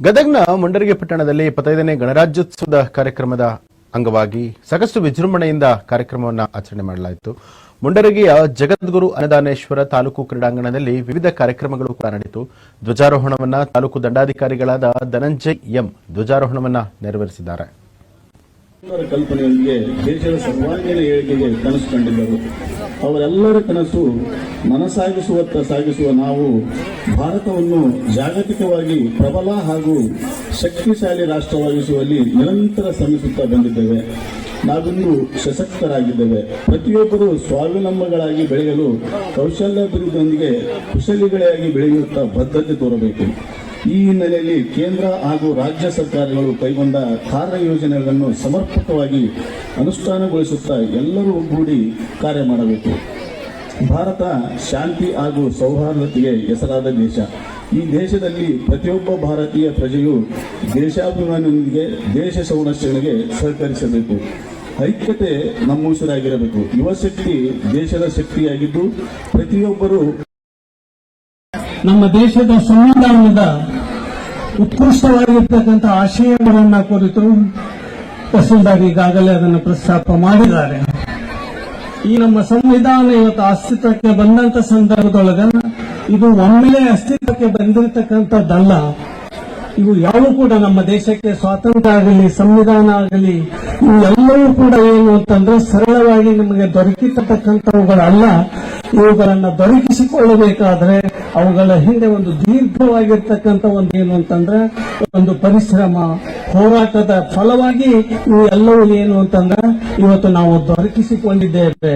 ಗದಗ್ನ ಮುಂಡರಿಗೆ ಪಟ್ಟಣದಲ್ಲಿ ಇಪ್ಪತ್ತೈದನೇ ಗಣರಾಜ್ಯೋತ್ಸವದ ಕಾರ್ಯಕ್ರಮದ ಅಂಗವಾಗಿ ಸಾಕಷ್ಟು ವಿಜೃಂಭಣೆಯಿಂದ ಕಾರ್ಯಕ್ರಮವನ್ನು ಆಚರಣೆ ಮಾಡಲಾಯಿತು. ಮುಂಡರಗಿಯ ಜಗದ್ಗುರು ಅನದಾನೇಶ್ವರ ತಾಲೂಕು ಕ್ರೀಡಾಂಗಣದಲ್ಲಿ ವಿವಿಧ ಕಾರ್ಯಕ್ರಮಗಳು ಕೂಡ ನಡೆಯಿತು. ಧ್ವಜಾರೋಹಣವನ್ನ ತಾಲೂಕು ದಂಡಾಧಿಕಾರಿಗಳಾದ ಧನಂಜಯ್ ಎಂ ಧ್ವಜಾರೋಹಣವನ್ನ ನೆರವೇರಿಸಿದ್ದಾರೆ. ಕಲ್ಪನೆಯೊಂದಿಗೆ ದೇಶದ ಸರ್ವಾಂಗೀಣ ಏಳಿಗೆಗೆ ಕನಸು ಕಂಡಿದ್ದರು ಅವರೆಲ್ಲರ ಕನಸು ಮನಸಾಗಿಸುವತ್ತ ಸಾಗಿಸುವ ನಾವು ಭಾರತವನ್ನು ಜಾಗತಿಕವಾಗಿ ಪ್ರಬಲ ಹಾಗೂ ಶಕ್ತಿಶಾಲಿ ರಾಷ್ಟ್ರವಾಗಿಸುವಲ್ಲಿ ನಿರಂತರ ಶ್ರಮಿಸುತ್ತಾ ಬಂದಿದ್ದೇವೆ. ನಾವಿಂದು ಸಶಕ್ತರಾಗಿದ್ದೇವೆ. ಪ್ರತಿಯೊಬ್ಬರು ಸ್ವಾವಲಂಬಗಳಾಗಿ ಬೆಳೆಯಲು ಕೌಶಲ್ಯಾಭಿವೃದ್ಧಿಯೊಂದಿಗೆ ಕುಶಲಿಗಳಾಗಿ ಬೆಳೆಯುತ್ತಾ ಬದ್ಧತೆ ತೋರಬೇಕು. ಈ ಹಿನ್ನೆಲೆಯಲ್ಲಿ ಕೇಂದ್ರ ಹಾಗೂ ರಾಜ್ಯ ಸರ್ಕಾರಗಳು ಕೈಗೊಂಡ ಕಾರ್ಯಯೋಜನೆಗಳನ್ನು ಸಮರ್ಪಕವಾಗಿ ಅನುಷ್ಠಾನಗೊಳಿಸುತ್ತಾ ಎಲ್ಲರೂ ಒಗ್ಗೂಡಿ ಕಾರ್ಯ ಮಾಡಬೇಕು. ಭಾರತ ಶಾಂತಿ ಹಾಗೂ ಸೌಹಾರ್ದತೆಗೆ ಹೆಸರಾದ ದೇಶ. ಈ ದೇಶದಲ್ಲಿ ಪ್ರತಿಯೊಬ್ಬ ಭಾರತೀಯ ಪ್ರಜೆಯು ದೇಶಾಭಿಮಾನದೊಂದಿಗೆ ದೇಶ ಸಂರಕ್ಷಣೆಗೆ ಸಹಕರಿಸಬೇಕು. ಐಕ್ಯತೆ ನಮ್ಮ ಉಸಿರಾಗಿರಬೇಕು. ಯುವ ದೇಶದ ಶಕ್ತಿಯಾಗಿದ್ದು ಪ್ರತಿಯೊಬ್ಬರು ನಮ್ಮ ದೇಶದ ಸಂವಿಧಾನದ ಉತ್ಕೃಷ್ಟವಾಗಿರ್ತಕ್ಕಂಥ ಆಶಯಗಳನ್ನ ಕುರಿತು ತಹಸೀಲ್ದಾರ್ ಈಗಾಗಲೇ ಅದನ್ನು ಪ್ರಸ್ತಾಪ ಮಾಡಿದ್ದಾರೆ. ಈ ನಮ್ಮ ಸಂವಿಧಾನ ಇವತ್ತು ಅಸ್ತಿತ್ವಕ್ಕೆ ಬಂದಂತ ಸಂದರ್ಭದೊಳಗ ಇದು ಒಮ್ಮೆಲೆ ಅಸ್ತಿತ್ವಕ್ಕೆ ಬಂದಿರತಕ್ಕಂಥದ್ದಲ್ಲ. ಇವು ಯಾವ ಕೂಡ ನಮ್ಮ ದೇಶಕ್ಕೆ ಸ್ವಾತಂತ್ರ್ಯ ಆಗಲಿ, ಸಂವಿಧಾನ ಆಗಲಿ ಇವು ಎಲ್ಲವೂ ಕೂಡ ಏನು ಅಂತಂದ್ರೆ ಸರಳವಾಗಿ ನಿಮಗೆ ದೊರಕಿರ್ತಕ್ಕಂಥವುಗಳಲ್ಲ. ಇವುಗಳನ್ನ ದೊರಕಿಸಿಕೊಳ್ಳಬೇಕಾದ್ರೆ ಅವುಗಳ ಹಿಂದೆ ಒಂದು ದೀರ್ಘವಾಗಿರ್ತಕ್ಕಂಥ ಒಂದು ಏನು ಅಂತಂದ್ರೆ ಒಂದು ಪರಿಶ್ರಮ, ಹೋರಾಟದ ಫಲವಾಗಿ ಇವು ಎಲ್ಲವೂ ಏನು ಅಂತಂದ್ರೆ ಇವತ್ತು ನಾವು ದೊರಕಿಸಿಕೊಂಡಿದ್ದೇವೆ.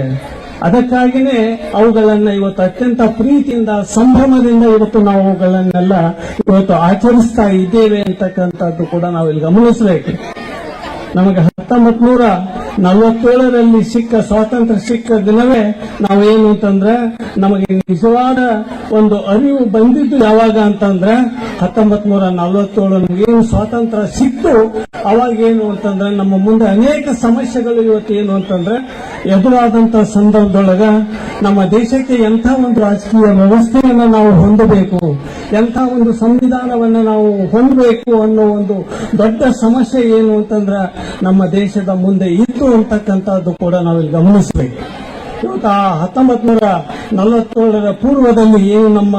ಅದಕ್ಕಾಗಿನೇ ಅವುಗಳನ್ನ ಇವತ್ತು ಅತ್ಯಂತ ಪ್ರೀತಿಯಿಂದ, ಸಂಭ್ರಮದಿಂದ ಇವತ್ತು ನಾವು ಅವುಗಳನ್ನೆಲ್ಲ ಇವತ್ತು ಆಚರಿಸ್ತಾ ಇದ್ದೇವೆ ಅಂತಕ್ಕಂಥದ್ದು ಕೂಡ ನಾವು ಇಲ್ಲಿ ಗಮನಿಸಬೇಕು. ನಮಗೆ ಹತ್ತೊಂಬತ್ ನೂರ ನಲವತ್ತೇಳರಲ್ಲಿ ಸಿಕ್ಕ ಸ್ವಾತಂತ್ರ್ಯ ಸಿಕ್ಕ ದಿನವೇ ನಾವೇನು ಅಂತಂದ್ರೆ ನಮಗೆ ನಿಜವಾದ ಒಂದು ಅರಿವು ಬಂದಿದ್ದು ಯಾವಾಗ ಅಂತಂದ್ರೆ ಹತ್ತೊಂಬತ್ ನೂರ ನಲವತ್ತೇಳು ನಮಗೇನು ಸ್ವಾತಂತ್ರ್ಯ ಸಿಕ್ತು ಅವಾಗ ಏನು ಅಂತಂದ್ರೆ ನಮ್ಮ ಮುಂದೆ ಅನೇಕ ಸಮಸ್ಯೆಗಳು ಇವತ್ತು ಏನು ಅಂತಂದ್ರೆ ಎದುರಾದಂತ ಸಂದರ್ಭದೊಳಗ ನಮ್ಮ ದೇಶಕ್ಕೆ ಎಂಥ ಒಂದು ರಾಜಕೀಯ ವ್ಯವಸ್ಥೆಯನ್ನು ನಾವು ಹೊಂದಬೇಕು, ಎಂಥ ಒಂದು ಸಂವಿಧಾನವನ್ನು ನಾವು ಹೊಂದಬೇಕು ಅನ್ನೋ ಒಂದು ದೊಡ್ಡ ಸಮಸ್ಯೆ ಏನು ಅಂತಂದ್ರೆ ನಮ್ಮ ದೇಶದ ಮುಂದೆ ಇತ್ತು ಅಂತಕ್ಕಂಥದ್ದು ಕೂಡ ನಾವಿಲ್ಲಿ ಗಮನಿಸಬೇಕು. ಇವತ್ತು ಆ ಹತ್ತೊಂಬತ್ ನೂರ ನಲವತ್ತೇಳರ ಪೂರ್ವದಲ್ಲಿ ಏನು ನಮ್ಮ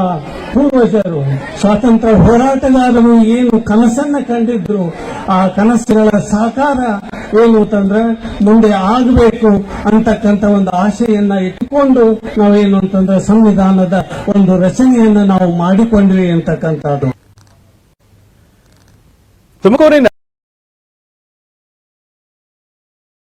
ಪೂರ್ವಜರು, ಸ್ವಾತಂತ್ರ್ಯ ಹೋರಾಟಗಾರರು ಏನು ಕನಸನ್ನ ಕಂಡಿದ್ರು, ಆ ಕನಸುಗಳ ಸಾಕಾರ ಏನು ಅಂತಂದ್ರೆ ಮುಂದೆ ಆಗಬೇಕು ಅಂತಕ್ಕಂಥ ಒಂದು ಆಶೆಯನ್ನ ಇಟ್ಟುಕೊಂಡು ನಾವೇನು ಅಂತಂದ್ರೆ ಸಂವಿಧಾನದ ಒಂದು ರಚನೆಯನ್ನ ನಾವು ಮಾಡಿಕೊಂಡ್ವಿ ಅಂತಕ್ಕಂಥದ್ದು. ತುಮಕೂರಿನ